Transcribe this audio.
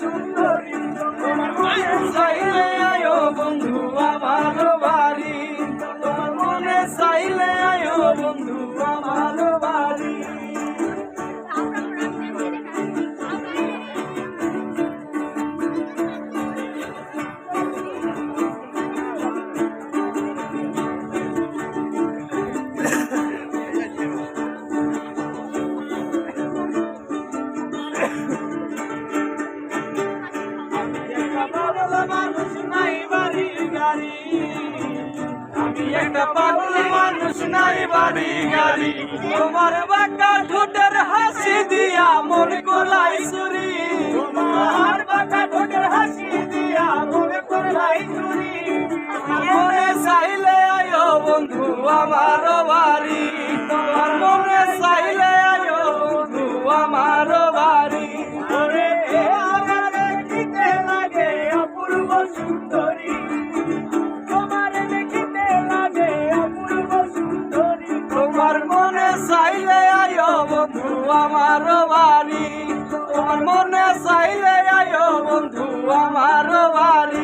Jesus. একটা পাগল মানুষ নাই বাড়ি গাড়ি। তোমার বাঁকা ঠোঁটের হাসি দিয়া মন কোলাই চুরি। তোমার বাঁকা ঠোঁটের হাসি দিয়া মন কোলাই চুরি। মনে চাইলে আয়ো বন্ধু আমার বাড়ি। তোমার মনে চাইলে আয়ো বন্ধু আমার বাড়ি। আমার লাগে অপূর্ব সুন্দরী মনে সাইলে আয়ো বন্ধু আমার বাড়ি। তোমার মনে সাইলে আয়ো বন্ধু আমার বাড়ি।